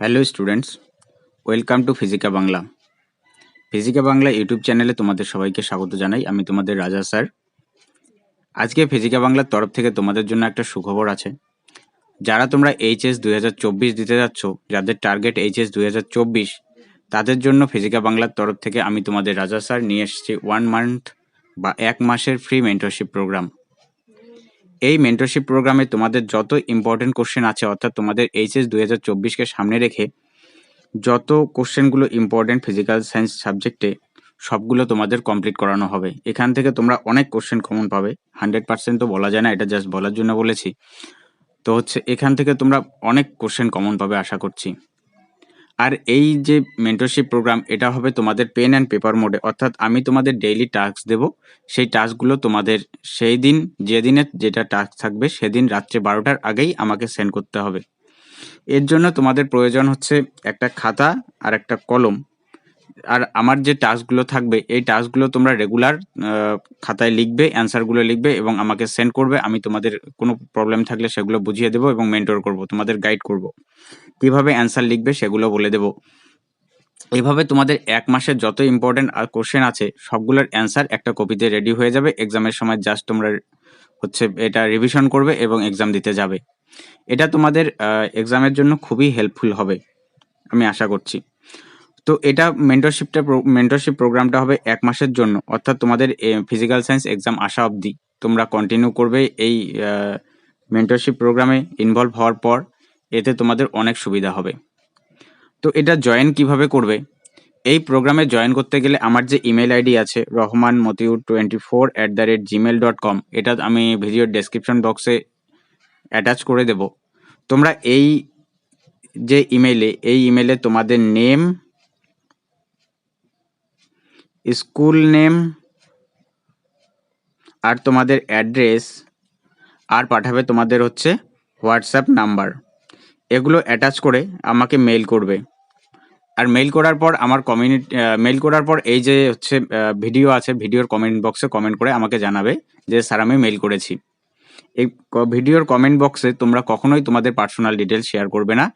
Hello students welcome to Physica Bangla Physica Bangla YouTube চ্যানেলে তোমাদের সবাইকে স্বাগত জানাই। আমি তোমাদের রাজা স্যার। আজকে ফিজিকা বাংলার তরফ থেকে তোমাদের জন্য একটা সুখবর আছে। যারা তোমরা এইচএস দুই হাজার চব্বিশ দিতে যাচ্ছ, যাদের টার্গেট এইচএস দুই হাজার চব্বিশ, তাদের জন্য ফিজিকা বাংলার তরফ থেকে আমি তোমাদের রাজা স্যার নিয়ে এসেছি ওয়ান মান্থ বা এক মাসের ফ্রি মেন্টরশিপ প্রোগ্রাম এই মেন্টরশিপ প্রোগ্রামে তোমাদের যত ইম্পর্টেন্ট কোশ্চেন আছে, অর্থাৎ তোমাদের এইচএস দুই হাজার চব্বিশকে সামনে রেখে যত কোশ্চেনগুলো ইম্পর্টেন্ট ফিজিক্যাল সায়েন্স সাবজেক্টে সবগুলো তোমাদের কমপ্লিট করানো হবে। এখান থেকে তোমরা অনেক কোশ্চেন কমন পাবে। হান্ড্রেড পার্সেন্ট তো বলা যায় না, এটা জাস্ট বলার জন্য বলেছি। তো হচ্ছে এখান থেকে তোমরা অনেক কোশ্চেন কমন পাবে, আশা করছি। আর এই যে মেন্টরশিপ প্রোগ্রাম এটা হবে তোমাদের পেন অ্যান্ড পেপার মোডে অর্থাৎ আমি তোমাদের ডেইলি টাস্ক দেব। সেই টাস্কগুলো তোমাদের সেই দিন যেদিনের যেটা টাস্ক থাকবে, সেদিন রাত্রে বারোটার আগেই আমাকে সেন্ড করতে হবে। এর জন্য তোমাদের প্রয়োজন হচ্ছে একটা খাতা আর একটা কলম। আর আমার যে টাস্কগুলো থাকবে, এই টাস্কগুলো তোমরা রেগুলার খাতায় লিখবে অ্যান্সারগুলো লিখবে এবং আমাকে সেন্ড করবে। আমি তোমাদের কোনো প্রবলেম থাকলে সেগুলো বুঝিয়ে দেবো এবং মেন্টর করব, তোমাদের গাইড করব। কীভাবে অ্যান্সার লিখবে সেগুলো বলে দেবো। এভাবে তোমাদের এক মাসের যত ইম্পর্টেন্ট কোশ্চেন আছে, সবগুলোর অ্যান্সার একটা কপিতে রেডি হয়ে যাবে। এক্সামের সময় জাস্ট তোমরা হচ্ছে এটা রিভিশন করবে এবং এক্সাম দিতে যাবে। এটা তোমাদের এক্সামের জন্য খুবই হেল্পফুল হবে, আমি আশা করছি। তো এটা মেন্টরশিপটা মেন্টরশিপ প্রোগ্রামটা হবে এক মাসের জন্য। অর্থাৎ তোমাদের ফিজিক্যাল সায়েন্স এক্সাম আসা অবধি। তোমরা কন্টিনিউ করবে এই মেন্টরশিপ প্রোগ্রামে ইনভলভ হওয়ার পর। এতে তোমাদের অনেক সুবিধা হবে। তো এটা জয়েন কীভাবে করবে? এই প্রোগ্রামে জয়েন করতে গেলে আমার যে ইমেল আইডি আছে Rahman Motiur twenty four at the rate Gmail dot com এটা আমি ভিডিওর ডেসক্রিপশন বক্সে অ্যাটাচ করে দেব। তোমরা এই যে ইমেলে এই ইমেলে তোমাদের নেম স্কুল নেম আর তোমাদের অ্যাড্রেস আর পাঠাবে তোমাদের হচ্ছে হোয়াটসঅ্যাপ নাম্বার। এগুলো অ্যাটাচ করে আমাকে মেল করবে। আর মেল করার পর আমার কমিউনিটি মেল করার পর এই যে হচ্ছে ভিডিও আছে, ভিডিওর কমেন্ট বক্সে কমেন্ট করে আমাকে জানাবে যে, স্যার, আমি মেল করেছি। এই ভিডিওর কমেন্ট বক্সে তোমরা কখনোই তোমাদের পার্সোনাল ডিটেলস শেয়ার করবে না।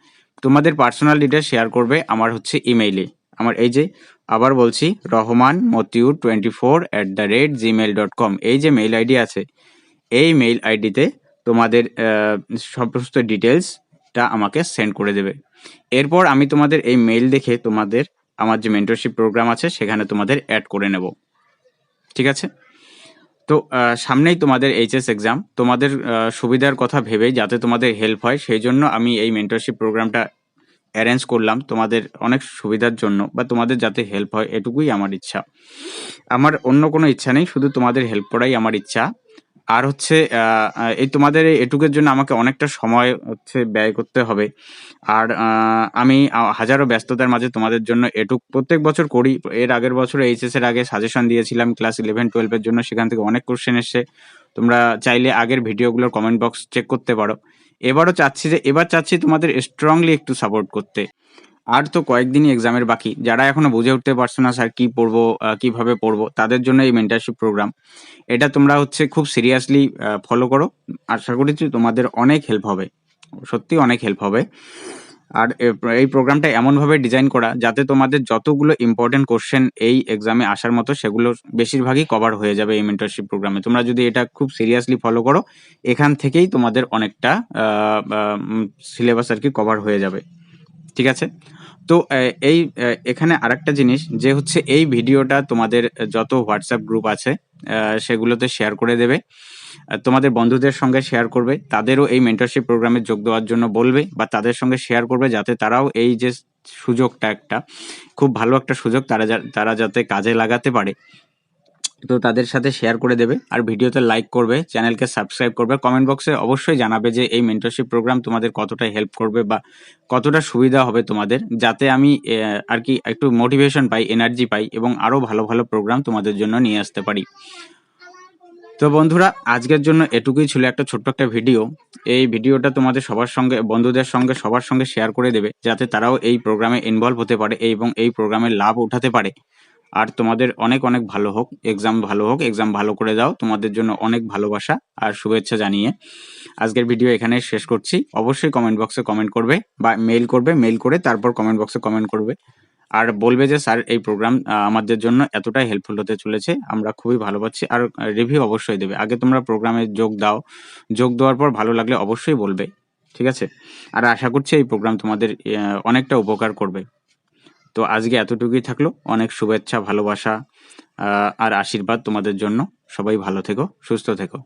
তোমাদের পার্সোনাল ডিটেলস শেয়ার করবে আমার হচ্ছে ইমেইলে। আমার এই যে আবার বলছি, Rahman Motiur twenty four at the rate Gmail dot com এই যে মেইল আইডি আছে, এই মেইল আইডিতে তোমাদের সমস্ত ডিটেলসটা আমাকে সেন্ড করে দেবে। এরপর আমি তোমাদের এই মেইল দেখে তোমাদের, আমার যে মেন্টরশিপ প্রোগ্রাম আছে, সেখানে তোমাদের অ্যাড করে নেব। ঠিক আছে? তো সামনেই তোমাদের এইচএস এক্সাম তোমাদের সুবিধার কথা ভেবেই যাতে তোমাদের হেল্প হয়, সেই জন্য আমি এই মেন্টরশিপ প্রোগ্রামটা অ্যারেঞ্জ করলাম তোমাদের অনেক সুবিধার জন্য বা তোমাদের যাতে হেল্প হয় এটুকুই আমার ইচ্ছা। আমার অন্য কোনো ইচ্ছা নেই, শুধু তোমাদের হেল্প করাই আমার ইচ্ছা। আর হচ্ছে এই তোমাদের এটুকের জন্য আমাকে অনেকটা সময় হচ্ছে ব্যয় করতে হবে। আর আমি হাজারো ব্যস্ততার মাঝে তোমাদের জন্য এটুক, প্রত্যেক বছর করি। এর আগের বছর এইচএস এর আগে সাজেশন দিয়েছিলাম ক্লাস ইলেভেন টুয়েলভের জন্য সেখান থেকে অনেক কোশ্চেন এসছে। তোমরা চাইলে আগের ভিডিওগুলোর কমেন্ট বক্স চেক করতে পারো। এবারও চাচ্ছি যে, এবার চাচ্ছি তোমাদের স্ট্রংলি একটু সাপোর্ট করতে। আর তো কয়েকদিনই এক্সামের বাকি। যারা এখনও বুঝে উঠতে পারছ না স্যার কি পড়ব কীভাবে পড়ব, তাদের জন্য এই মেন্টারশিপ প্রোগ্রাম এটা তোমরা হচ্ছে খুব সিরিয়াসলি ফলো করো। আশা করেছি তোমাদের অনেক হেল্প হবে। সত্যি অনেক হেল্প হবে। আর এই প্রোগ্রামটা এমনভাবে ডিজাইন করা যাতে তোমাদের যতগুলো ইম্পর্টেন্ট কোশ্চেন এই এক্সামে আসার মতো সেগুলো বেশিরভাগই কভার হয়ে যাবে এই মেন্টরশিপ প্রোগ্রামে তোমরা যদি এটা খুব সিরিয়াসলি ফলো করো, এখান থেকেই তোমাদের অনেকটা সিলেবাস আর কি কভার হয়ে যাবে। ঠিক আছে? তো এই এখানে আরেকটা জিনিস যে হচ্ছে এই ভিডিওটা তোমাদের যত হোয়াটসঅ্যাপ গ্রুপ আছে সেগুলোতে শেয়ার করে দেবে। তোমাদের বন্ধুদের সঙ্গে শেয়ার করবে, তাদেরও এই মেন্টরশিপ প্রোগ্রামে যোগ দেওয়ার জন্য বলবে বা তাদের সঙ্গে শেয়ার করবে যাতে তারাও এই যে সুযোগটা একটা, খুব ভালো একটা সুযোগ তারা তারা যাতে কাজে লাগাতে পারে। তো তাদের সাথে শেয়ার করে দেবে আর ভিডিওতে লাইক করবে, চ্যানেলকে সাবস্ক্রাইব করবে কমেন্ট বক্সে অবশ্যই জানাবে যে এই মেন্টরশিপ প্রোগ্রাম তোমাদের কতটা হেল্প করবে বা কতটা সুবিধা হবে তোমাদের, যাতে আমি আর কি একটু মোটিভেশন পাই এনার্জি পাই এবং আরও ভালো ভালো প্রোগ্রাম তোমাদের জন্য নিয়ে আসতে পারি। তো বন্ধুরা, আজকের জন্য এটুকুই ছিল একটা ছোট্ট একটা ভিডিও। এই ভিডিওটা তোমাদের সবার সঙ্গে, বন্ধুদের সঙ্গে, সবার সঙ্গে শেয়ার করে দেবে, যাতে তারাও এই প্রোগ্রামে ইনভলভ হতে পারে এবং এই প্রোগ্রামের লাভ উঠাতে পারে। আর তোমাদের অনেক অনেক ভালো হোক এক্সাম ভালো হোক এক্সাম ভালো করে দাও। তোমাদের জন্য অনেক ভালোবাসা আর শুভেচ্ছা জানিয়ে আজকের ভিডিও এখানে শেষ করছি। অবশ্যই কমেন্ট বক্সে কমেন্ট করবে বা মেল করবে মেল করে তারপর কমেন্ট বক্সে কমেন্ট করবে। আর বলবে যে, স্যার, এই প্রোগ্রাম আমাদের জন্য এতটাই হেল্পফুল হতে চলেছে। আমরা খুবই ভালো পাচ্ছি। আর রিভিউ অবশ্যই দেবে। আগে তোমরা প্রোগ্রামে যোগ দাও। যোগ দেওয়ার পর ভালো লাগলে অবশ্যই বলবে। ঠিক আছে? আর আশা করছি এই প্রোগ্রাম তোমাদের অনেকটা উপকার করবে। তো আজকে এতটুকুই থাকল। অনেক শুভেচ্ছা, ভালোবাসা আর আশীর্বাদ তোমাদের জন্য। সবাই ভালো থেকো, সুস্থ থেকো।